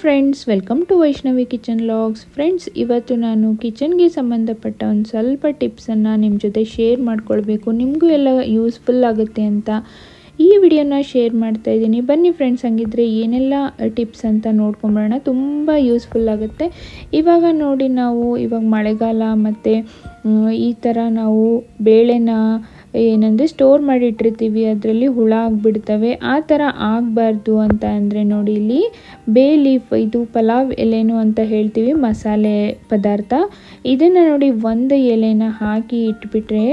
Friends welcome to Vaishnavi kitchen vlogs friends ಇವತ್ತು ನಾನು ಕಿಚನ್ಗೆ ಸಂಬಂಧಪಟ್ಟ ಒಂದು ಸ್ವಲ್ಪ ಟಿಪ್ಸನ್ನು ನಿಮ್ಮ ಜೊತೆ ಶೇರ್ ಮಾಡ್ಕೊಳ್ಬೇಕು. ನಿಮಗೂ ಎಲ್ಲ ಯೂಸ್ಫುಲ್ ಆಗುತ್ತೆ ಅಂತ ಈ ವಿಡಿಯೋನ ಶೇರ್ ಮಾಡ್ತಾ ಇದ್ದೀನಿ. ಬನ್ನಿ ಫ್ರೆಂಡ್ಸ್ ಹಂಗಿದ್ರೆ ಏನೆಲ್ಲ ಟಿಪ್ಸ್ ಅಂತ ನೋಡ್ಕೊಂಬರೋಣ. ತುಂಬ ಯೂಸ್ಫುಲ್ ಆಗುತ್ತೆ. ಇವಾಗ ನೋಡಿ ನಾವು ಇವಾಗ ಮಳೆಗಾಲ ಮತ್ತು ಈ ಥರ ನಾವು ಬೇಳೆನ ಏನಂದರೆ ಸ್ಟೋರ್ ಮಾಡಿ ಇಟ್ಟಿರ್ತೀವಿ ಅದರಲ್ಲಿ ಹುಳ ಆಗಿಬಿಡ್ತವೆ, ಆ ಥರ ಆಗಬಾರ್ದು ಅಂತ ಅಂದರೆ ನೋಡಿ ಇಲ್ಲಿ ಬೇ ಲೀಫ್ ಇದು ಪಲಾವ್ ಎಲೆನು ಅಂತ ಹೇಳ್ತೀವಿ, ಮಸಾಲೆ ಪದಾರ್ಥ. ಇದನ್ನು ನೋಡಿ ಒಂದು ಎಲೆನ ಹಾಕಿ ಇಟ್ಬಿಟ್ರೆ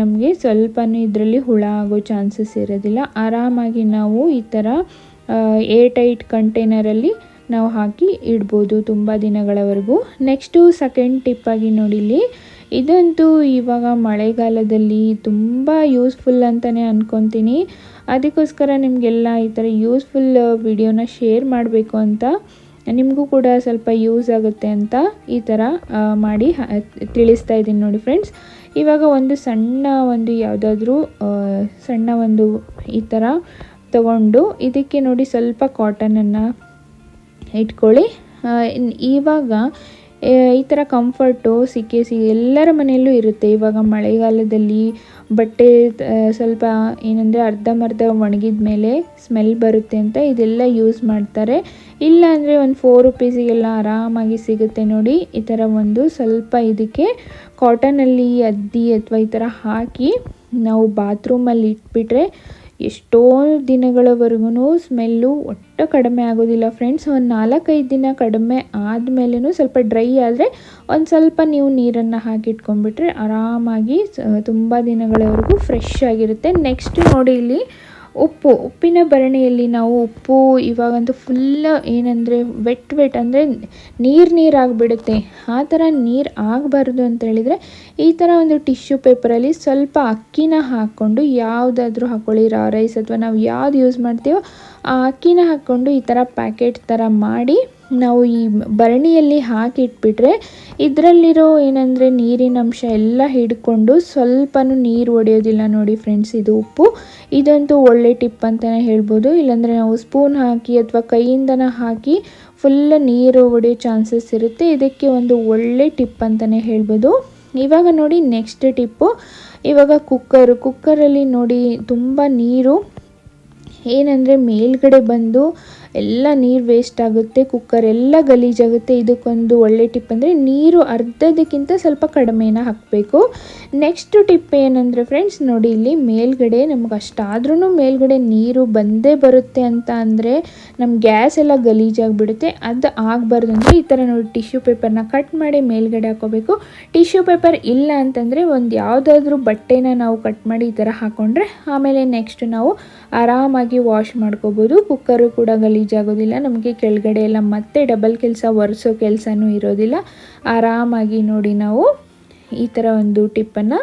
ನಮಗೆ ಸ್ವಲ್ಪನೂ ಇದರಲ್ಲಿ ಹುಳ ಆಗೋ ಚಾನ್ಸಸ್ ಇರೋದಿಲ್ಲ. ಆರಾಮಾಗಿ ನಾವು ಈ ಥರ ಏರ್ ಟೈಟ್ ಕಂಟೈನರಲ್ಲಿ ನಾವು ಹಾಕಿ ಇಡ್ಬೋದು ತುಂಬ ದಿನಗಳವರೆಗೂ. ನೆಕ್ಸ್ಟು ಸೆಕೆಂಡ್ ಟಿಪ್ಪಾಗಿ ನೋಡಿ ಇಲ್ಲಿ ಇದಂತೂ ಇವಾಗ ಮಳೆಗಾಲದಲ್ಲಿ ತುಂಬ ಯೂಸ್ಫುಲ್ ಅಂತಲೇ ಅಂದ್ಕೊತೀನಿ ಅದಕ್ಕೋಸ್ಕರ ನಿಮಗೆಲ್ಲ ಈ ಥರ ಯೂಸ್ಫುಲ್ ವಿಡಿಯೋನ ಶೇರ್ ಮಾಡಬೇಕು ಅಂತ. ನಿಮಗೂ ಕೂಡ ಸ್ವಲ್ಪ ಯೂಸ್ ಆಗುತ್ತೆ ಅಂತ ಈ ಥರ ಮಾಡಿ ತಿಳಿಸ್ತಾ ಇದ್ದೀನಿ ನೋಡಿ ಫ್ರೆಂಡ್ಸ್ ಇವಾಗ ಒಂದು ಸಣ್ಣ ಒಂದು ಯಾವುದಾದ್ರೂ ಸಣ್ಣ ಒಂದು ಈ ಥರ ತಗೊಂಡು ಇದಕ್ಕೆ ನೋಡಿ ಸ್ವಲ್ಪ ಕಾಟನನ್ನು ಇಟ್ಕೊಳ್ಳಿ. ಇವಾಗ ಈ ಥರ ಕಂಫರ್ಟು ಸಿಕ್ಕೇ ಸಿ ಎಲ್ಲರ ಮನೆಯಲ್ಲೂ ಇರುತ್ತೆ. ಇವಾಗ ಮಳೆಗಾಲದಲ್ಲಿ ಬಟ್ಟೆ ಸ್ವಲ್ಪ ಏನಂದರೆ ಅರ್ಧಂಬರ್ಧ ಒಣಗಿದ ಮೇಲೆ ಸ್ಮೆಲ್ ಬರುತ್ತೆ ಅಂತ ಇದೆಲ್ಲ ಯೂಸ್ ಮಾಡ್ತಾರೆ. ಇಲ್ಲ ಅಂದರೆ ಒಂದು ಫೋರ್ ರುಪೀಸಿಗೆಲ್ಲ ಆರಾಮಾಗಿ ಸಿಗುತ್ತೆ ನೋಡಿ. ಈ ಥರ ಒಂದು ಸ್ವಲ್ಪ ಇದಕ್ಕೆ ಕಾಟನಲ್ಲಿ ಅದ್ದಿ ಅಥವಾ ಈ ಥರ ಹಾಕಿ ನಾವು ಬಾತ್ರೂಮಲ್ಲಿ ಇಟ್ಬಿಟ್ರೆ ಎಷ್ಟೋ ದಿನಗಳವರೆಗೂ ಸ್ಮೆಲ್ಲು ಒಟ್ಟು ಕಡಿಮೆ ಆಗೋದಿಲ್ಲ ಫ್ರೆಂಡ್ಸ್. ಒಂದು ನಾಲ್ಕೈದು ದಿನ ಕಡಿಮೆ ಆದಮೇಲೂ ಸ್ವಲ್ಪ ಡ್ರೈ ಆದರೆ ಒಂದು ಸ್ವಲ್ಪ ನೀವು ನೀರನ್ನು ಹಾಕಿಟ್ಕೊಂಡ್ಬಿಟ್ರೆ ಆರಾಮಾಗಿ ತುಂಬ ದಿನಗಳವರೆಗೂ ಫ್ರೆಶ್ ಆಗಿರುತ್ತೆ. ನೆಕ್ಸ್ಟ್ ನೋಡಿ ಇಲ್ಲಿ ಉಪ್ಪು, ಉಪ್ಪಿನ ಭರಣಿಯಲ್ಲಿ ನಾವು ಉಪ್ಪು, ಇವಾಗಂತೂ ಫುಲ್ ಏನಂದರೆ ವೆಟ್ ವೆಟ್ ಅಂದರೆ ನೀರು ನೀರು ಆಗಿಬಿಡುತ್ತೆ. ಆ ಥರ ನೀರು ಆಗಬಾರ್ದು ಅಂತ ಹೇಳಿದರೆ ಈ ಥರ ಒಂದು ಟಿಶ್ಯೂ ಪೇಪರಲ್ಲಿ ಸ್ವಲ್ಪ ಅಕ್ಕಿನ ಹಾಕ್ಕೊಂಡು ಯಾವುದಾದ್ರೂ ಹಾಕ್ಕೊಳ್ಳಿ ರಾ ರೈಸ್ ಅಥವಾ ನಾವು ಯಾವ್ದು ಯೂಸ್ ಮಾಡ್ತೀವೋ ಆ ಅಕ್ಕಿನ ಹಾಕ್ಕೊಂಡು ಈ ಥರ ಪ್ಯಾಕೆಟ್ ಥರ ಮಾಡಿ ನಾವು ಈ ಭರಣಿಯಲ್ಲಿ ಹಾಕಿಟ್ಬಿಟ್ರೆ ಇದರಲ್ಲಿರೋ ಏನಂದರೆ ನೀರಿನ ಅಂಶ ಎಲ್ಲ ಹಿಡ್ಕೊಂಡು ಸ್ವಲ್ಪನೂ ನೀರು ಒಡೆಯೋದಿಲ್ಲ ನೋಡಿ ಫ್ರೆಂಡ್ಸ್, ಇದು ಉಪ್ಪು. ಇದಂತೂ ಒಳ್ಳೆ ಟಿಪ್ ಅಂತಲೇ ಹೇಳ್ಬೋದು. ಇಲ್ಲಾಂದರೆ ನಾವು ಸ್ಪೂನ್ ಹಾಕಿ ಅಥವಾ ಕೈಯಿಂದನ ಹಾಕಿ ಫುಲ್ ನೀರು ಒಡೆಯೋ ಚಾನ್ಸಸ್ ಇರುತ್ತೆ. ಇದಕ್ಕೆ ಒಂದು ಒಳ್ಳೆ ಟಿಪ್ ಅಂತಲೇ ಹೇಳ್ಬೋದು. ಇವಾಗ ನೋಡಿ ನೆಕ್ಸ್ಟ್ ಟಿಪ್ಪು ಇವಾಗ ಕುಕ್ಕರು, ಕುಕ್ಕರಲ್ಲಿ ನೋಡಿ ತುಂಬ ನೀರು ಏನಂದರೆ ಮೇಲ್ಗಡೆ ಬಂದು ಎಲ್ಲ ನೀರು ವೇಸ್ಟ್ ಆಗುತ್ತೆ ಕುಕ್ಕರ್ ಎಲ್ಲ ಗಲೀಜಾಗುತ್ತೆ ಇದಕ್ಕೊಂದು ಒಳ್ಳೆ ಟಿಪ್ ಅಂದರೆ ನೀರು ಅರ್ಧದಕ್ಕಿಂತ ಸ್ವಲ್ಪ ಕಡಿಮೆನ ಹಾಕಬೇಕು. ನೆಕ್ಸ್ಟ್ ಟಿಪ್ ಏನಂದರೆ ಫ್ರೆಂಡ್ಸ್ ನೋಡಿ ಇಲ್ಲಿ ಮೇಲ್ಗಡೆ ನಮ್ಗೆ ಅಷ್ಟಾದ್ರೂ ಮೇಲ್ಗಡೆ ನೀರು ಬಂದೇ ಬರುತ್ತೆ ಅಂತ ಅಂದರೆ ನಮ್ಮ ಗ್ಯಾಸ್ ಎಲ್ಲ ಗಲೀಜಾಗಿಬಿಡುತ್ತೆ ಅದು ಆಗಬಾರ್ದು ಅಂದರೆ ಈ ಥರ ನೋಡಿ ಟಿಶ್ಯೂ ಪೇಪರ್ನ ಕಟ್ ಮಾಡಿ ಮೇಲ್ಗಡೆ ಹಾಕೋಬೇಕು. ಟಿಶ್ಯೂ ಪೇಪರ್ ಇಲ್ಲ ಅಂತಂದರೆ ಒಂದು ಯಾವುದಾದ್ರೂ ಬಟ್ಟೆನ ನಾವು ಕಟ್ ಮಾಡಿ ಈ ಥರ ಹಾಕ್ಕೊಂಡ್ರೆ ಆಮೇಲೆ ನೆಕ್ಸ್ಟ್ ನಾವು ಆರಾಮಾಗಿ ವಾಶ್ ಮಾಡ್ಕೋಬೋದು. ಕುಕ್ಕರು ಕೂಡ ಗಲೀಜಾಗೋದಿಲ್ಲ ನಮಗೆ ಕೆಳಗಡೆ ಎಲ್ಲ ಮತ್ತೆ ಡಬಲ್ ಕೆಲಸ, ಒರೆಸೋ ಕೆಲಸನೂ ಇರೋದಿಲ್ಲ. ಆರಾಮಾಗಿ ನೋಡಿ ನಾವು ಈ ಥರ ಒಂದು ಟಿಪ್ಪನ್ನು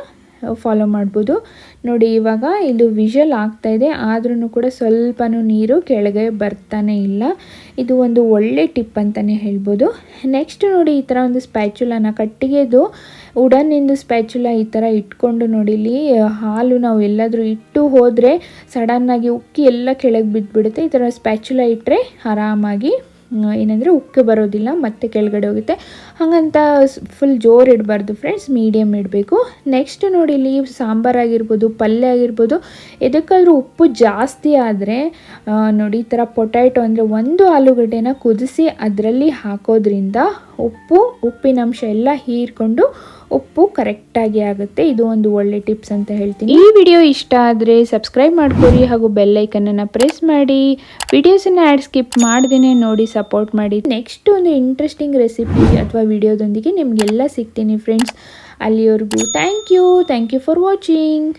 ಫಾಲೋ ಮಾಡ್ಬೋದು. ನೋಡಿ, ಇವಾಗ ಇದು ವಿಷಲ್ ಆಗ್ತಾ ಇದೆ. ಆದ್ರೂ ಕೂಡ ಸ್ವಲ್ಪನೂ ನೀರು ಕೆಳಗೆ ಬರ್ತಾನೆ ಇಲ್ಲ. ಇದು ಒಂದು ಒಳ್ಳೆ ಟಿಪ್ ಅಂತಲೇ ಹೇಳ್ಬೋದು. ನೆಕ್ಸ್ಟ್ ನೋಡಿ, ಈ ಥರ ಒಂದು ಸ್ಪ್ಯಾಚುಲನ ಕಟ್ಟಿಗೆದು ಉಡನ್ನಿಂದು ಸ್ಪ್ಯಾಚುಲ ಈ ಥರ ಇಟ್ಕೊಂಡು ನೋಡಿಲಿ ಹಾಲು ನಾವು ಎಲ್ಲಾದರೂ ಇಟ್ಟು ಹೋದರೆ ಸಡನ್ನಾಗಿ ಉಕ್ಕಿ ಎಲ್ಲ ಕೆಳಗೆ ಬಿದ್ದುಬಿಡುತ್ತೆ ಈ ಥರ ಸ್ಪ್ಯಾಚುಲ ಇಟ್ಟರೆ ಆರಾಮಾಗಿ ಏನಂದರೆ ಉಕ್ಕೆ ಬರೋದಿಲ್ಲ, ಮತ್ತೆ ಕೆಳಗಡೆ ಹೋಗುತ್ತೆ. ಹಾಗಂತ ಫುಲ್ ಜೋರು ಇಡಬಾರ್ದು ಫ್ರೆಂಡ್ಸ್ ಮೀಡಿಯಮ್ ಇಡಬೇಕು. ನೆಕ್ಸ್ಟ್ ನೋಡಿ ಇಲ್ಲಿ ಸಾಂಬಾರು ಆಗಿರ್ಬೋದು, ಪಲ್ಯ ಆಗಿರ್ಬೋದು, ಎದಕ್ಕಾದರೂ ಉಪ್ಪು ಜಾಸ್ತಿ ಆದರೆ ನೋಡಿ, ಈ ಥರ ಪೊಟ್ಯಾಟೊ ಅಂದರೆ ಒಂದು ಆಲೂಗಡ್ಡೆನ ಕುದಿಸಿ ಅದರಲ್ಲಿ ಹಾಕೋದ್ರಿಂದ ಉಪ್ಪು ಉಪ್ಪಿನಂಶ ಎಲ್ಲ ಹೀರ್ಕೊಂಡು ಉಪ್ಪು ಕರೆಕ್ಟಾಗಿ ಆಗುತ್ತೆ. ಇದು ಒಂದು ಒಳ್ಳೆ ಟಿಪ್ಸ್ ಅಂತ ಹೇಳ್ತೀನಿ. ಈ ವಿಡಿಯೋ ಇಷ್ಟ ಆದರೆ ಸಬ್ಸ್ಕ್ರೈಬ್ ಮಾಡ್ಕೊಳ್ಳಿ ಹಾಗೂ ಬೆಲ್ಲೈಕನನ್ನು ಪ್ರೆಸ್ ಮಾಡಿ. ವಿಡಿಯೋಸನ್ನು ಆ್ಯಡ್ ಸ್ಕಿಪ್ ಮಾಡ್ದೇ ನೋಡಿ ಸಪೋರ್ಟ್ ಮಾಡಿ. ನೆಕ್ಸ್ಟ್ ಒಂದು ಇಂಟ್ರೆಸ್ಟಿಂಗ್ ರೆಸಿಪಿ ಅಥವಾ ವಿಡಿಯೋದೊಂದಿಗೆ ನಿಮಗೆಲ್ಲ ಸಿಗ್ತೀನಿ ಫ್ರೆಂಡ್ಸ್ ಅಲ್ಲಿವರೆಗೂ thank you thank you for watching